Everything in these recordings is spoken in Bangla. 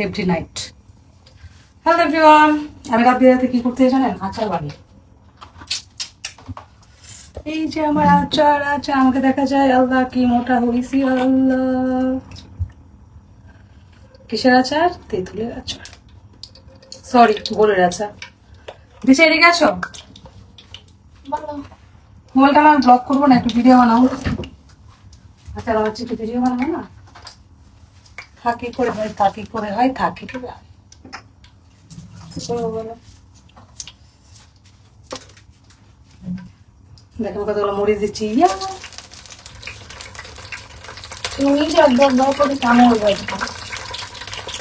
এভরি নাইট হ্যালো এভরিওয়ান আমি রাত বিরাতে কি করতে জানেন? আচার বাড়ি এই যে আমার আচার আচার আমাকে দেখা যায় আল্লাহ কি মোটা হয়েছি আল্লাহ। কিসের আচার? তেঁতুলের আচার। সরি গোলের আচার। দিশা এদিকে বলো। মোবাইলটা আমার ব্লক করব না একটু ভিডিও বানাও। আচ্ছা আমার ভিডিও বানাবো না? থাকি করে হয় থাকি করে হয় থাকি করে হয়। কতগুলো মরিচ দিচ্ছি।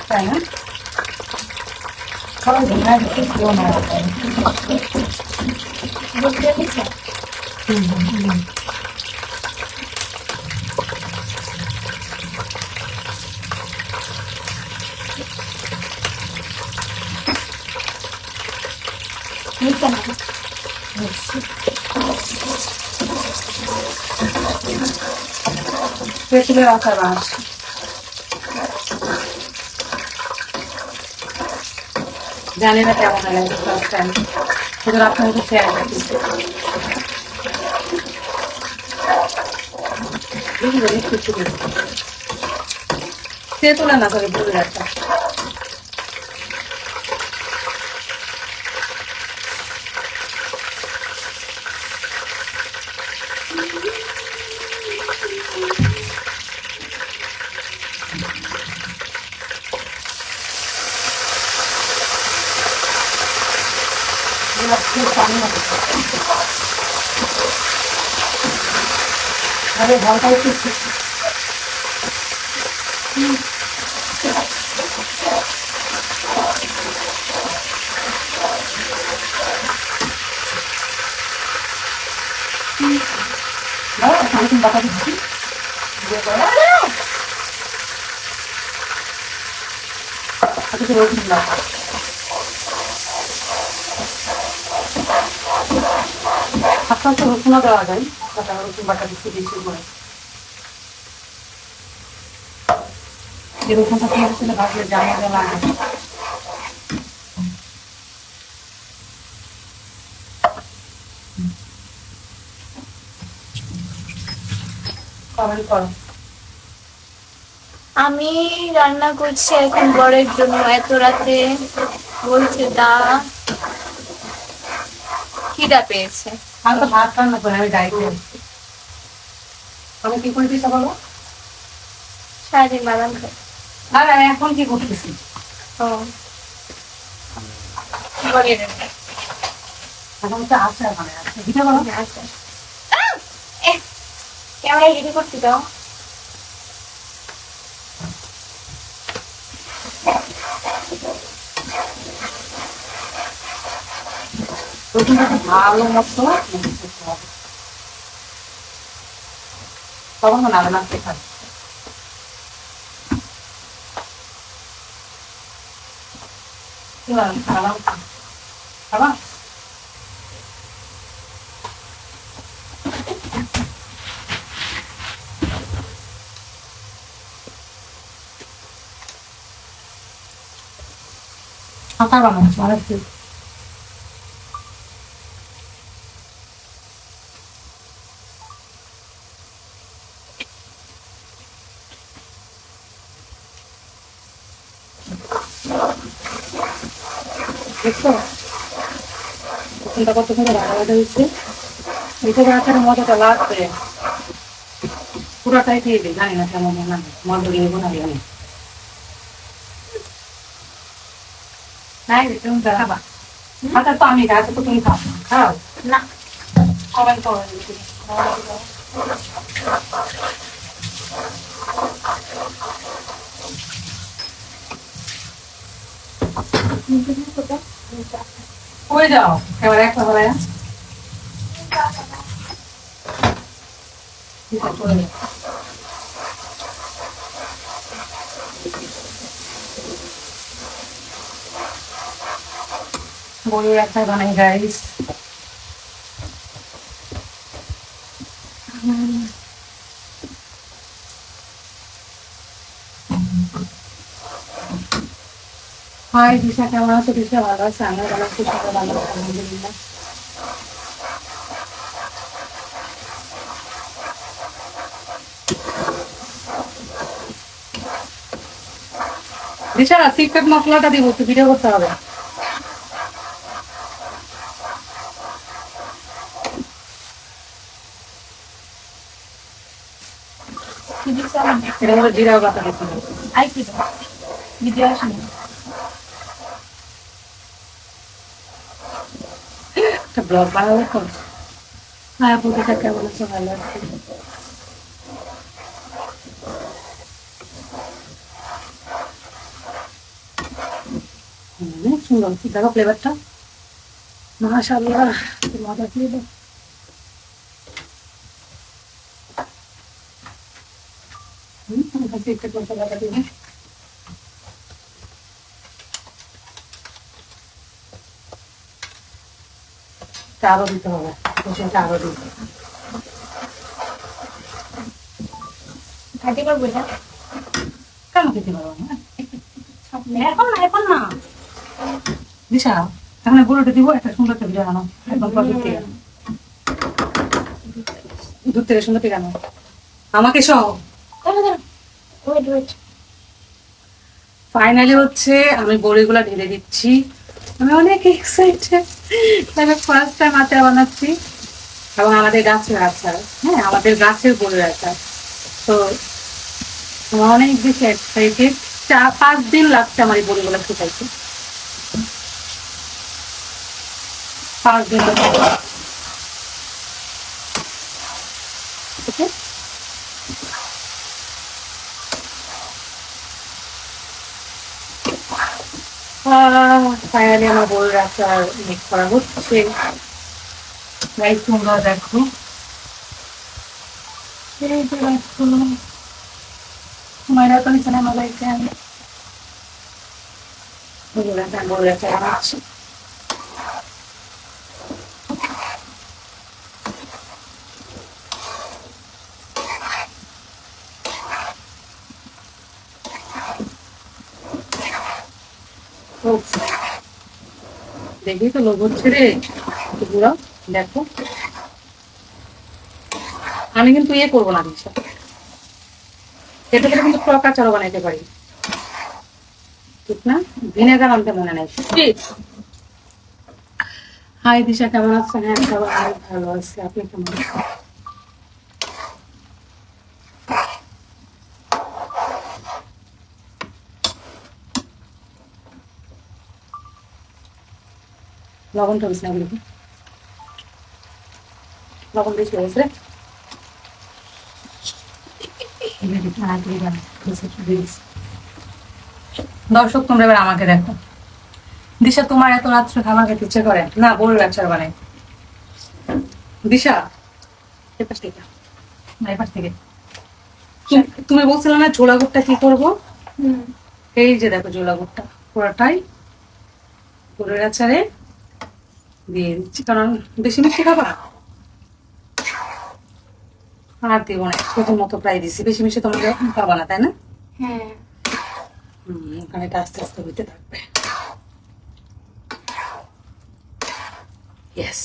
তাই না? সবাই ভেঙে দিচ্ছে কেউ না হুম, হুম, হুম। নিচে না তেঁতুলের আচার বানাচ্ছি জানি না কেমন লাগে ফার্স্ট টাইম শুধু আপনার সাথে শেয়ার করছি তেঁতুলা না করে ভুলে একটা আরে ভয় পাইতেছি দাও, আমি তুমি বাতা দিচ্ছি। দিয়ে দাও। আচ্ছা, তুমি রসুন দাও। আস্তে দেওয়া যায় রসুন বাটা দিচ্ছি করে। আমি রান্না করছি এখন বরের জন্য। এত রাতে বলছে দা, খিদা পেয়েছে। তো ভাত রান্না করি আমি ডাইটে আমি কি করে দিতে বলো? সারাদিন বাদাম খাই। আর এখন কি করতেছি? ও। এখন তো আছে মানে আছে দিতে বলো আচ্ছা আহ! এহ! ক্যামেরা রেডি করতে দাও রসুনটা খুব ভালো মতো তখন না না শেখা খাবার খাবার আচার বানাচ্ছি আরেকটু দেখছ? রসুনটা কত সুন্দর ভাজা হচ্ছে এইসব আচার মজাটা লাগবে। পুরাটাই খেয়ে দিই জানি না কেমন বানাবে। মন্দ দিয়ে বানাবে আমি। নাই তুমি আচ্ছা তো আমি তো তুমি খাও। খাও? না। কমেন্ট করো কই যাও? এবার একটা হলে বড়ির একটা বানাই গাইস হাই দিশা কেমন আছো? দিশা ভালো আছে? আমি ভালো আছি, সবাই ভালো আছে, আলহামদুলিল্লাহ। দিশা সিক্রেট মশলাটা দিব, একটু ভিডিও করতে হবে। আমার? জিরা বাটা আই কি ভিডিও একটা ব্লগ বানাবো তো হ্যাঁ পুটিটা কেমন আছে? ভালো আছে। সুন্দর। দেখো ফ্লেভারটা মজা ফ্লেভার হুম কাছে আরও দিতে হবে। সেটা আরও দিতে খাইতে পারব না কেন খেতে পারব না? এখন না এখন না। দিশা এখন দিব একটা সুন্দর একদম দুধ থেকে সুন্দর আনো। আমাকে সহ ফাইনালি হচ্ছে আমি বড়িগুলা ঢেলে দিচ্ছি। আমি অনেক এক্সাইটেড আমি ফার্স্ট টাইম আচার বানাচ্ছি। এবং আমাদের গাছের আচার। হ্যাঁ আমাদের গাছের বড়ির আচার। তো অনেক বেশি এক্সাইটেড চার, পাঁচ দিন লাগছে আমার এই বড়িগুলো শুকাইতে পাঁচ দিন লাগছে। ফাইনালি আমার বড় আচার মেক করা হচ্ছে। গাইস তোমরা দেখো। এই যে বানাচ্ছি দেখি তো লোক হচ্ছে রে। দেখো। আমি কিন্তু ইয়ে করব না এটা কিন্তু টক আচারও বানাইতে পারি। ঠিক না? ভিনেগার আনতে মনে নাই। ঠিক হাই দিশা, কেমন আছে হ্যাঁ সবাই ভালো আছে। আপনি কেমন আছেন? লবণটা বেশি না বলবি। লবণ বেশি হয়েছে রে। দর্শক তোমরা এবার আমাকে দেখো। দিশা তোমার এত রাত্রে খাবার খেতে ইচ্ছে করে না বড় আচার বানাই দিশা এপাশ থেকে। এপাশ থেকে। তুমি- বলছিলে না ছোলা গুড়টা কি করব? এই যে দেখো ছোলা গুড়টা পুরোটাই। গুড়ের আচারে দিয়ে দিচ্ছি। কারণ বেশি মিষ্টি খাবা আর দিব না প্রথম মতো প্রায় দিছি। বেশি মিষ্টি তোমরা খাবা না তাই না? হ্যাঁ। ওখানে এটা আস্তে আস্তে হইতে থাকবে। ইয়েস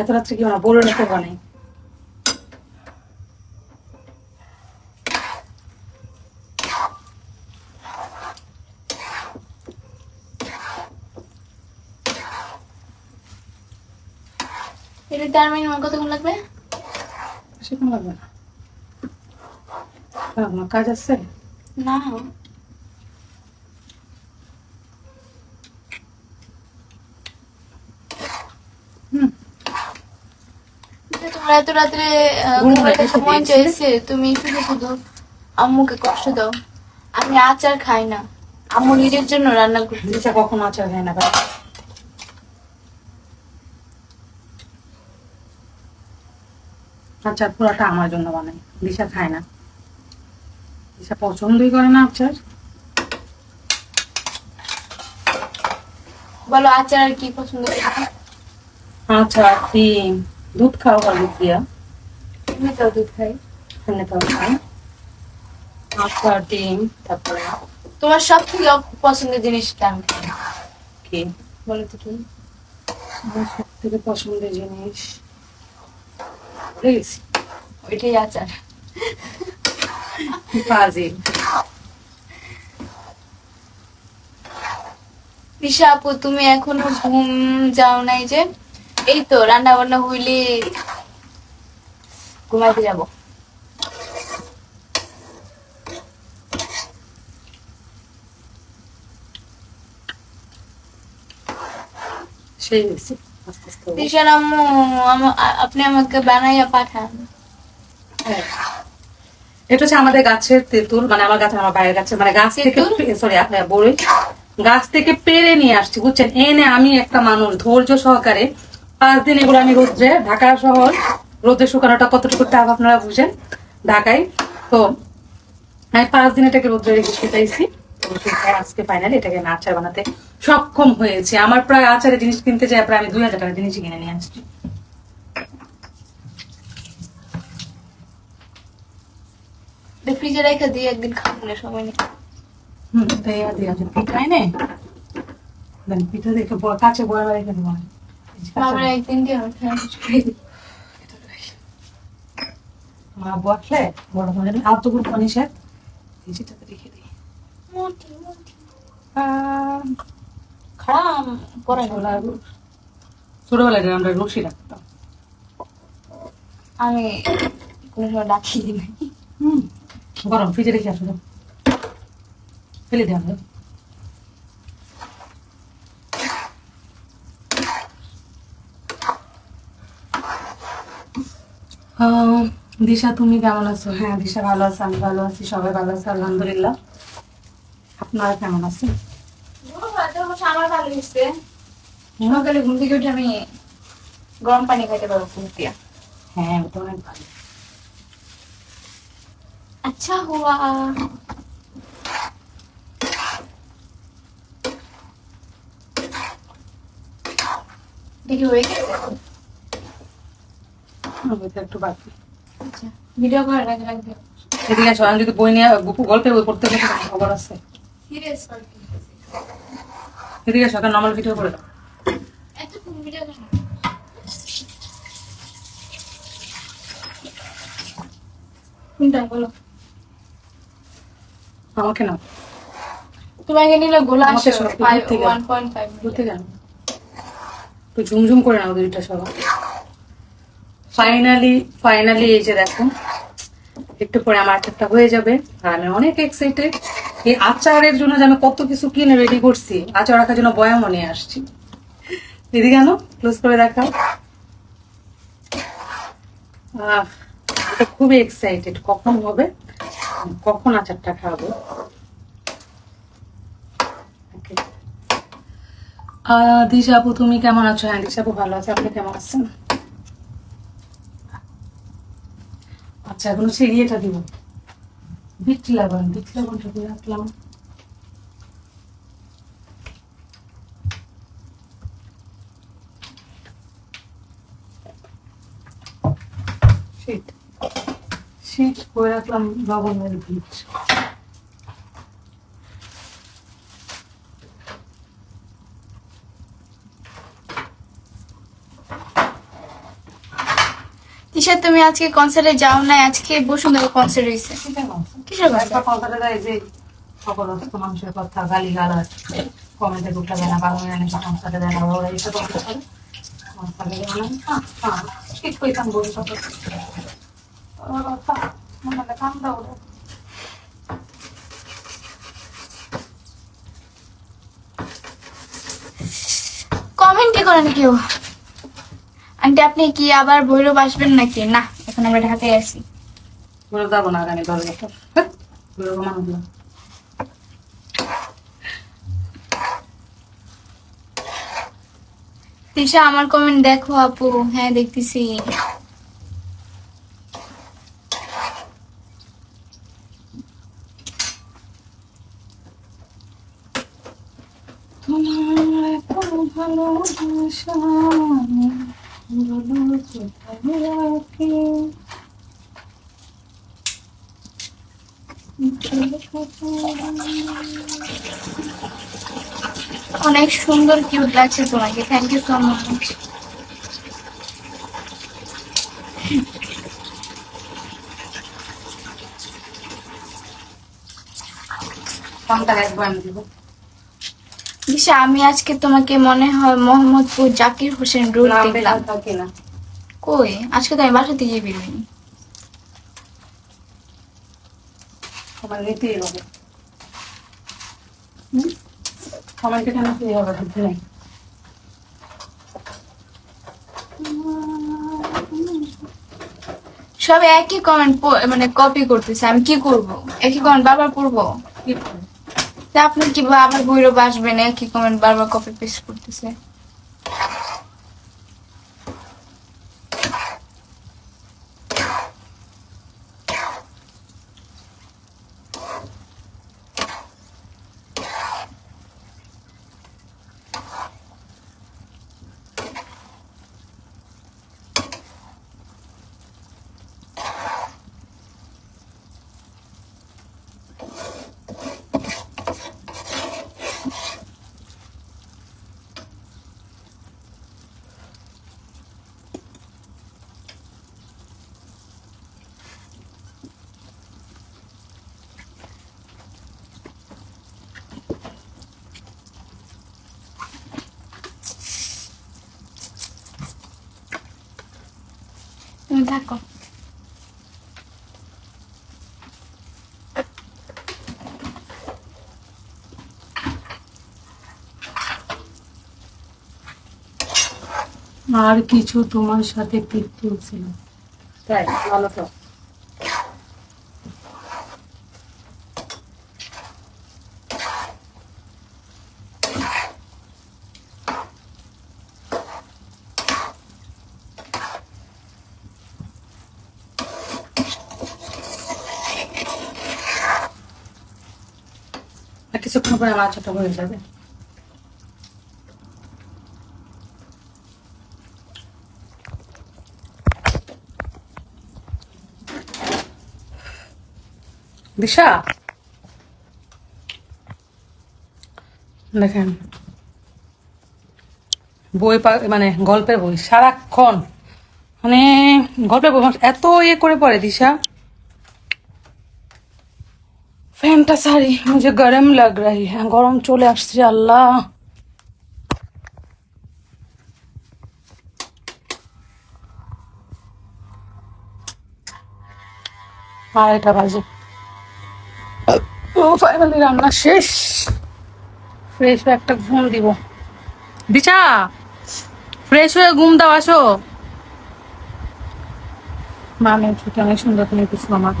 এত রাত্রে কি বানা বড় রাতে বানাই কতক্ষণ লাগবে? সেরকম লাগবে না। কাজ আছে? না। হুম। এত রাত্রে ঘুমাতে সময় চাইছে তুমি শুধু শুধু আম্মুকে কষ্ট দাও। আমি আচার খাই না। আম্মু নিজের জন্য রান্না করতে কখনো আচার খায় না ভাই আচার পুরাটা আমার জন্য বানাই। দিশা খায় না। দিশা পছন্দই করে না আচার। বলো আচার আর কি পছন্দ? আচার ডিম। দুধ খাও দুধ দিয়া আমি তো দুধ খাই। এখানে তো খাই আটা ডিম তারপরে তোমার সব থেকে পছন্দের জিনিসটা কি? বলো তো কি আমার সব থেকে পছন্দের জিনিস ভুলে গেছি ওইটাই আচার। ফাজিল। দিশা আপু তুমি এখনও ঘুম যাও নাই যে? এই তো রান্না বান্না হইলে ঘুমাইতে যাব। সেই দিশার আম্মু আপনি আমাকে বানাইয়া পাঠান। হ্যাঁ। এটা হচ্ছে আমাদের গাছের তেঁতুল মানে আমার গাছের আমার বাইরের গাছের মানে গাছ থেকে? সরি বড়ই গাছ থেকে পেরে নিয়ে আসছি বুঝছেন? এনে আমি একটা মানুষ ধৈর্য সহকারে পাঁচ দিন এগুলো আমি রোদ্রে ঢাকা শহর রোদে শুকানোটা কতটুকু টাফ আপনারা বুঝেন? ঢাকায়। তো আমি পাঁচ দিন এটাকে রোদ্রে রেখে শুকাইছি। আজকে ফাইনালি এটাকে আমি আচার বানাতে সক্ষম হয়েছে। আমার প্রায় আচারের জিনিস কিনতে চাই প্রায় আমি দুই হাজার টাকা জিনিস কিনে নিয়ে আসছি। ফ্রিজে রেখে দিয়ে একদিন খাব না সময় নেই। হুম তাই আর দিয়ে আছে পিঠাই দেন পিঠা দেখে কাছে বড় রেখে দেবো আমরা একদিন দিয়ে। মা বসলে বড় করে আর তো গুলো পানি এই রেখে দিই। খারাপ পরে। ছোটবেলায় ছোটবেলায় আমরা রসি রাখতাম আমি কোনো ডাকি হুম গরম ফ্রিজে রেখে আসো যাও। ফেলে দেওয়া হবে দিশা তুমি কেমন আছো হ্যাঁ দিশা ভালো আছে আমি ভালো আছি সবাই ভালো আছে আলহামদুলিল্লাহ আপনারা কেমন আছেন? আমার ভালো হয়েছে সকালে ঘুম থেকে উঠে আমি গরম পানি খাইতে পারব ফুল দিয়া। হ্যাঁ ওটা অনেক ভালো। আচ্ছা হুয়া। দেখি হয়ে গেছে? একটু বাকি। আচ্ছা ভিডিও এদিকে আমি যদি বই নিয়ে গল্প- বই পড়তে খবর আছে। এদিকে নর্মাল ভিডিও করে দাও। কোনটা বলো? আমাকে নাও। তোমাকে নিলে গোলা আসে। ওয়ান পয়েন্ট ফাইভ ঘুরতে যান ঝুমঝুম করে নাও দুইটা সব ফাইনালি ফাইনালি এই যে দেখো একটু পরে আমার একটা হয়ে যাবে আর আমি অনেক এক্সাইটেড এই আচারের জন্য যে আমি কত কিছু কিনে রেডি করছি, আচার রাখার জন্য বয়ামও নিয়ে আসছি। দিদি কেন? ক্লোজ করে দেখাও। খুবই এক্সাইটেড কখন হবে? কখন আচারটা খাব? দিশা আপু, তুমি কেমন আছো? হ্যাঁ দিশা আপু ভালো আছে। আপনি কেমন আছেন? আচ্ছা এখন হচ্ছে ইয়েটা দিব। বিট লবণ বিট লবণটা দিয়ে রাখলাম। শীত। শীত করে রাখলাম লবণের বিট। তিশা তুমি আজকে কনসার্টে যাও না আজকে বসুন্ধরা কনসার্ট হয়েছে যে সকল অসুস্থ মানুষের কথা গালি গালাজ কমেন্টে দুটা দেয় না দেয় ওরা এইসব ঠিক কথা মনে কান্দা ওরে কমেন্টই করেন কেউ। আন্টি আপনি কি আবার ভৈরব আসবেন নাকি? না এখন আমরা ঢাকায় আছি। বলে যাব না গানি দশ বছর। আমার কমেন্ট দেখো আপু। হ্যাঁ দেখতেছি। ভালোবাসা বলো কোথায় রাখি? অনেক সুন্দর কিউট লাগছে তোমাকে। থ্যাংক ইউ সো মাচ আমি দিশা আমি আজকে তোমাকে মনে হয় মোহাম্মদপুর জাকির হোসেন রোড নাম দেখলাম। না। কই? আজকে তো আমি বাসা থেকে বেরোইনি। আমার নিতেই হবে। হবে বুদ্ধি নাই সব একই কমেন্ট মানে কপি করতেছে আমি কি করব? একই কমেন্ট বারবার পড়ব? কি করব? তা আপনি কি আবার বইরব আসবেন একই কমেন্ট বারবার কপি পেস্ট করতেছে? থাকো আর কিছু তোমার সাথে পিক ছিল তাই ভালো তো আর কিছুক্ষণ আমার ছোট হয়ে যাবে। দিশা? দেখেন, বই মানে গল্পের বই, সারাক্ষণ মানে গল্পের বই, এত ইয়ে করে পড়ে দিশা। ফ্যানটা সারি মুঝে গরম লাগ রাহি। হ্যাঁ গরম চলে আসছে, আল্লাহ। আড়াইটা বাজে। ও ফাইনালি রান্না শেষ। ফ্রেশ হয়ে একটা ঘুম দিব। দিচা ফ্রেশ হয়ে ঘুম দাও, আসো। মামি ছুটি অনেক সুন্দর তুমি কিছু আমার।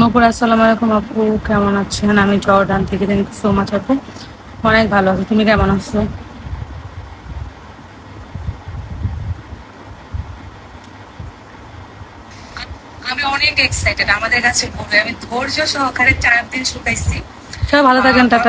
নপুর আসসালাম আলাইকুম আপু কেমন আছেন? আমি জর্ডান থেকে থ্যাংক ইউ সো মাচ আপু। অনেক ভালো আছি তুমি কেমন আছো? আমি অনেক এক্সাইটেড আমাদের কাছে ঘুরবে আমি ধৈর্য সহকারে চার দিন শুকাইছি। সবাই ভালো থাকেন টাটা।